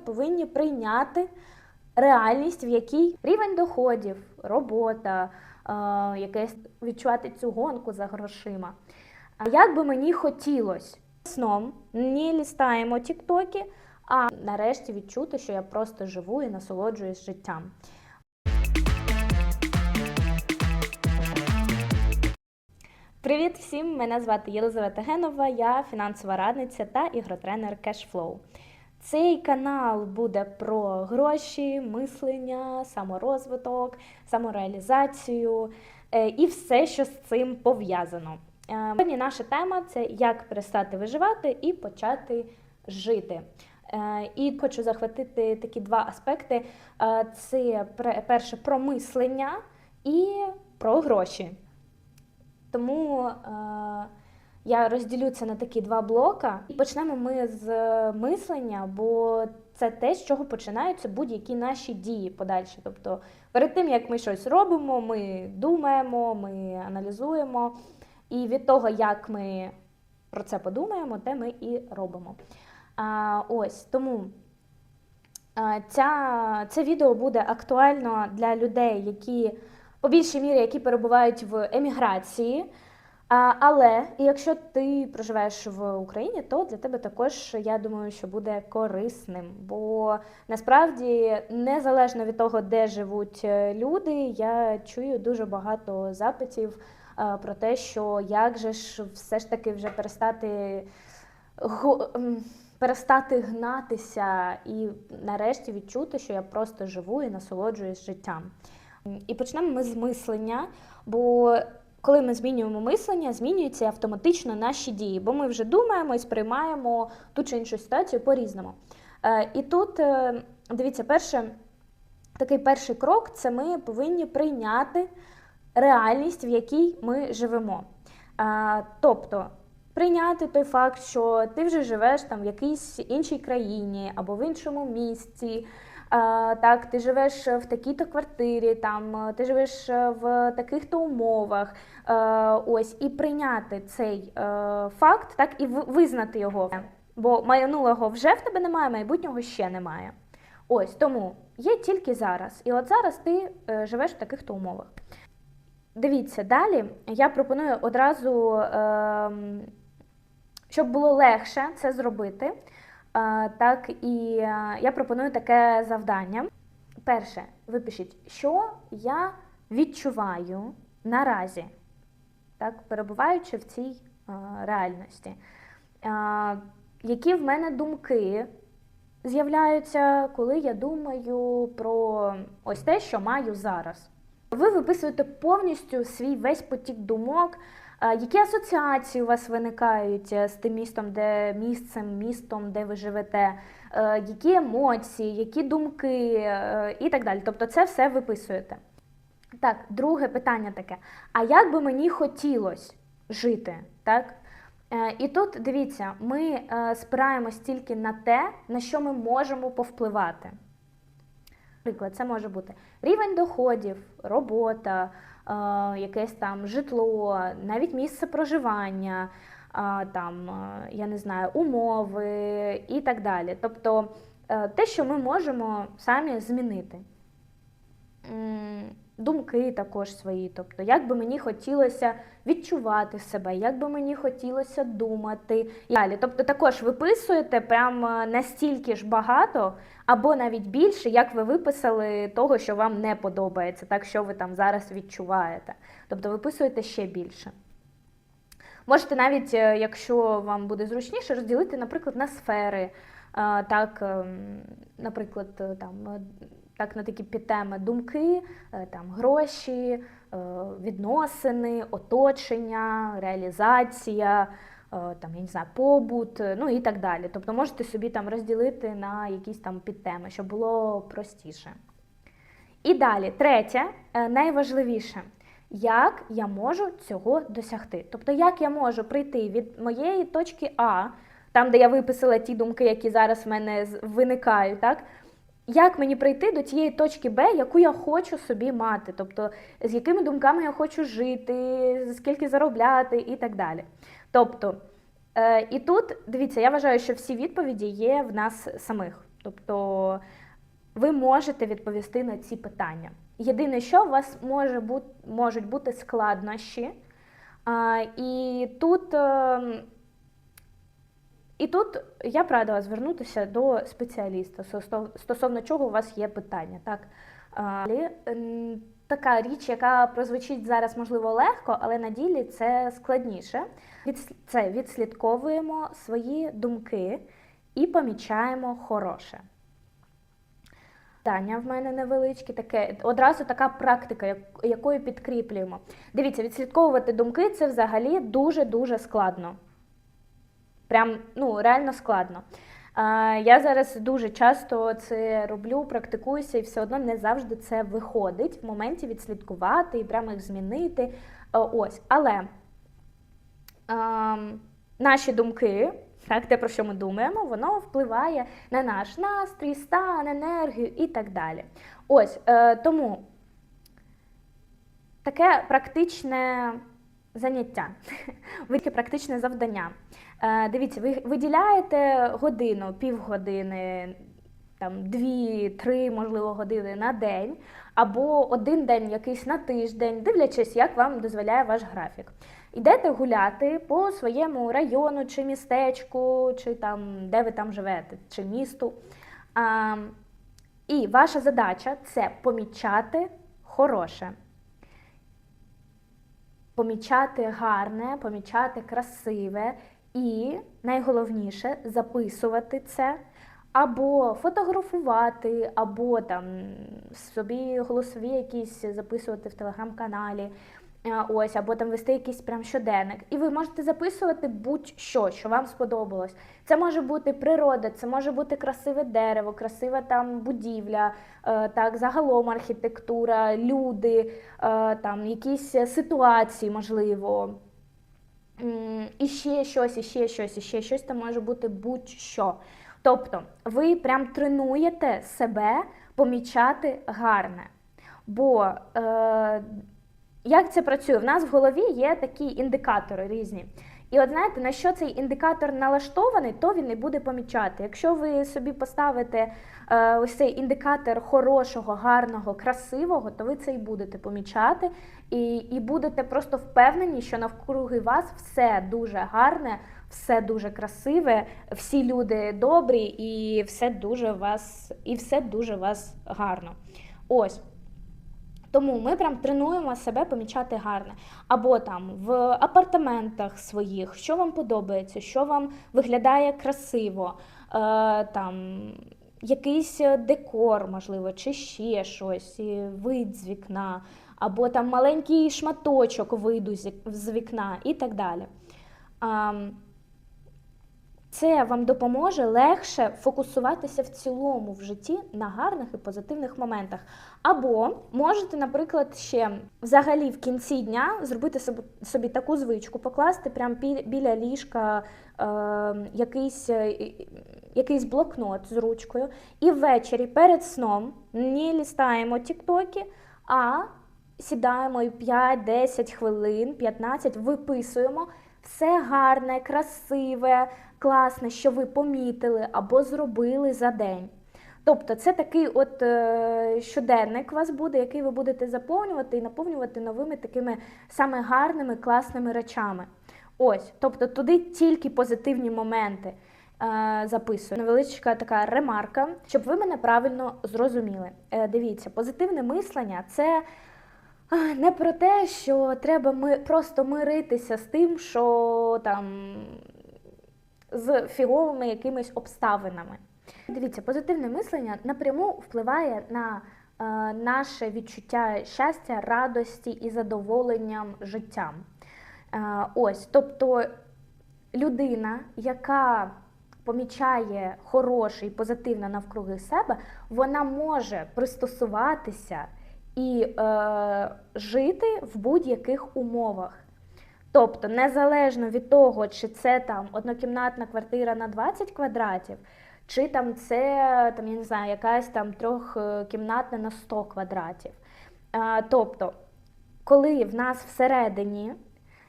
повинні прийняти реальність, в якій рівень доходів, робота, е, якесь відчувати цю гонку за грошима. А як би мені хотілося сном не лістаємо тіктоки, а нарешті відчути, що я просто живу і насолоджуюсь життям. Привіт всім! Мене звати Єлизавета Генова, я фінансова радниця та ігротренер Cashflow. Цей канал буде про гроші, мислення, саморозвиток, самореалізацію е, і все, що з цим пов'язано. Е, Сьогодні наша тема це як перестати виживати і почати жити. Е, І хочу захватити такі два аспекти: це перше про мислення і про гроші. Тому я розділю це на такі два блока. І почнемо ми з мислення, бо це те, з чого починаються будь-які наші дії подальші. Тобто, перед тим як ми щось робимо, ми думаємо, ми аналізуємо. І від того, як ми про це подумаємо, те ми і робимо. А, ось тому. Е, Ця, це відео буде актуально для людей, які по більшій мірі, які перебувають в еміграції. Але якщо ти проживаєш в Україні, то для тебе також я думаю, що буде корисним. Бо насправді, незалежно від того, де живуть е, люди, я чую дуже багато запитів е, про те, що як же ж все ж таки вже перестати перестати гнатися і нарешті відчути, що я просто живу і насолоджуюсь життям. І почнемо ми з мислення, бо коли ми змінюємо мислення, змінюються автоматично наші дії, бо ми вже думаємо і сприймаємо ту чи іншу ситуацію по-різному. Е, І тут, е, дивіться, перше, такий перший крок це ми повинні прийняти реальність, в якій ми живемо. Е, Тобто прийняти той факт, що ти вже живеш там в якійсь іншій країні або в іншому місті. Так, ти живеш в такій-то квартирі, там е, ти живеш е, в таких-то умовах. Е, ось і прийняти цей факт, так і визнати його. Бо минулого вже в тебе немає, майбутнього ще немає. Ось тому є тільки зараз. І от зараз ти живеш в таких-то умовах. Дивіться, далі я пропоную одразу, ем, щоб було легше це зробити. Так, і я пропоную таке завдання. Перше, випишіть, що я відчуваю наразі, так, перебуваючи в цій реальності. Які в мене думки з'являються, коли я думаю про ось те, що маю зараз. Ви виписуєте повністю свій весь потік думок, які асоціації у вас виникають е, з тим містом, де місцем, містом, де ви живете, е, які емоції, які думки е, і так далі. Тобто це все виписуєте. Так, друге питання таке: а як би мені хотілося жити? Так? І тут дивіться, ми спираємось тільки на те, на що ми можемо повпливати. Наприклад, це може бути рівень доходів, робота, е, якесь там житло, навіть місце проживання, е, там, е, я не знаю, умови і так далі. Тобто те, що ми можемо самі змінити. Думки також свої, тобто, як би мені хотілося відчувати себе, як би мені хотілося думати і далі. Тобто, також виписуєте прям е, настільки ж багато, або навіть більше, як ви виписали того, що вам не подобається, так що ви там зараз відчуваєте. Тобто виписуєте ще більше. Можете навіть, е, якщо вам буде зручніше, розділити, наприклад, на сфери. Е, Так, ем, наприклад, там, так, на такі підтеми думки, е, там, гроші, е, відносини, оточення, реалізація, е, там, я не знаю, побут, ну і так далі. Тобто можете собі там розділити на якісь там підтеми, щоб було простіше. І далі, третє, найважливіше, як я можу цього досягти? Тобто, як я можу прийти від моєї точки А, там, де я виписала ті думки, які зараз в мене виникають, так? Як мені прийти до тієї точки Б, яку я хочу собі мати? Тобто, з якими думками я хочу жити, скільки заробляти і так далі. Тобто, е, і тут, дивіться, я вважаю, що всі відповіді є в нас самих. Тобто ви можете відповісти на ці питання. Єдине, що у вас може бути, можуть бути складнощі, а, і тут. ем, і тут я б радила звернутися до спеціаліста стосовно чого у вас є питання. Так? Така річ, яка прозвучить зараз, можливо, легко, але на ділі це складніше. Це відслідковуємо свої думки і помічаємо хороше. Питання в мене невеличкі, таке одразу така практика, якою підкріплюємо. Дивіться, відслідковувати думки це взагалі дуже-дуже складно. Прям ну реально складно. Я зараз дуже часто це роблю, практикуюся, і все одно не завжди це виходить в моменті відслідкувати і прямо їх змінити. Ось, але ам, наші думки, так, те, про що ми думаємо, воно впливає на наш настрій, стан, енергію і так далі. Ось е, тому таке практичне заняття, таке практичне завдання. Е, Дивіться, ви виділяєте годину, півгодини, там дві, три, можливо, години на день, або один день якийсь на тиждень, дивлячись, як вам дозволяє ваш графік. Йдете гуляти по своєму району, чи містечку, чи там, де ви там живете, чи місту. А, і ваша задача це помічати хороше помічати гарне, помічати красиве і найголовніше записувати це. Або фотографувати, або там собі голосові якісь записувати в телеграм-каналі, е, ось, або там вести якийсь прям щоденник. І ви можете записувати будь-що, що вам сподобалось. Це може бути природа, це може бути красиве дерево, красива там будівля, е, так, загалом архітектура, люди, е, там якісь ситуації, можливо. І ще щось, і ще щось, і ще щось, там може бути будь-що. Тобто ви прям тренуєте себе помічати гарне. Бо е, як це працює? В нас в голові є такі індикатори різні. І от знаєте, на що цей індикатор налаштований, то він і буде помічати. Якщо ви собі поставите е, ось цей індикатор хорошого, гарного, красивого, то ви це і будете помічати, і, і будете просто впевнені, що навкруги вас все дуже гарне, все дуже красиве, всі люди добрі, і все дуже вас, і все дуже вас гарно. Ось. Тому ми прям тренуємо себе помічати гарне. Або там в апартаментах своїх, що вам подобається, що вам виглядає красиво, е, там якийсь декор, можливо, чи ще щось, вид з вікна, або там маленький шматочок виду з вікна і так далі. Це вам допоможе легше фокусуватися в цілому в житті на гарних і позитивних моментах. Або можете, наприклад, ще взагалі в кінці дня зробити собі, собі таку звичку, покласти прямо біля ліжка е, якийсь, е, якийсь блокнот з ручкою, і ввечері перед сном не лістаємо тіктоки, а сідаємо і 5-10 хвилин, 15, виписуємо все гарне, красиве, класне, що ви помітили або зробили за день. Тобто це такий от е, щоденник у вас буде, який ви будете заповнювати і наповнювати новими такими саме гарними, класними речами. Ось, тобто туди тільки позитивні моменти е, записую. Невеличка така ремарка, щоб ви мене правильно зрозуміли. Е, дивіться, позитивне мислення це. Не про те, що треба ми просто миритися з тим, що там з фіговими якимись обставинами. Дивіться, позитивне мислення напряму впливає на е, наше відчуття щастя, радості і задоволенням життям. Е, ось, тобто людина, яка помічає хороше і позитивне навкруги себе, вона може пристосуватися і е, жити в будь-яких умовах. Тобто, незалежно від того, чи це там однокімнатна квартира на 20 квадратів, чи там це там, я не знаю, якась там трьохкімнатна на 100 квадратів. Е, тобто, коли в нас всередині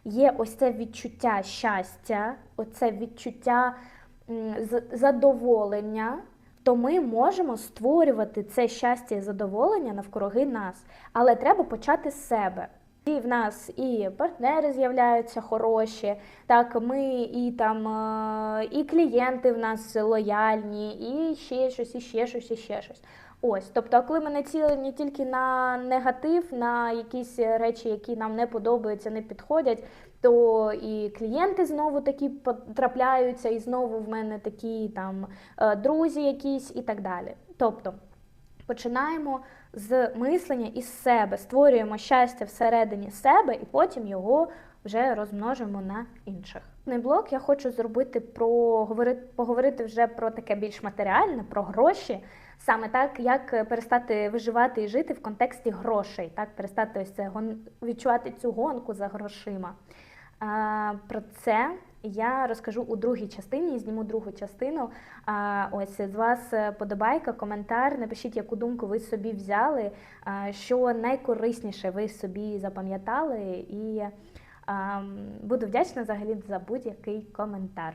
є ось це відчуття щастя, оце відчуття задоволення, то ми можемо створювати це щастя і задоволення навкруги нас. Але треба почати з себе. І в нас і партнери з'являються хороші, так ми і там е, і клієнти в нас лояльні, і ще щось, і ще щось, і ще щось. Ось, тобто, коли ми націлені тільки на негатив, на якісь речі, які нам не подобаються, не підходять, то і клієнти знову такі потрапляються, і знову в мене такі там е, друзі якісь і так далі. Тобто починаємо з мислення із себе, створюємо щастя всередині себе і потім його вже розмножимо на інших. Цей блок я хочу зробити про говорити, поговорити вже про таке більш матеріальне, про гроші. Саме так, як перестати виживати і жити в контексті грошей, так перестати ось це відчувати цю гонку за грошима. Про це я розкажу у другій частині, зніму другу частину. А, ось з вас подобайка, коментар. Напишіть, яку думку ви собі взяли, що найкорисніше ви собі запам'ятали, і буду вдячна взагалі за будь-який коментар.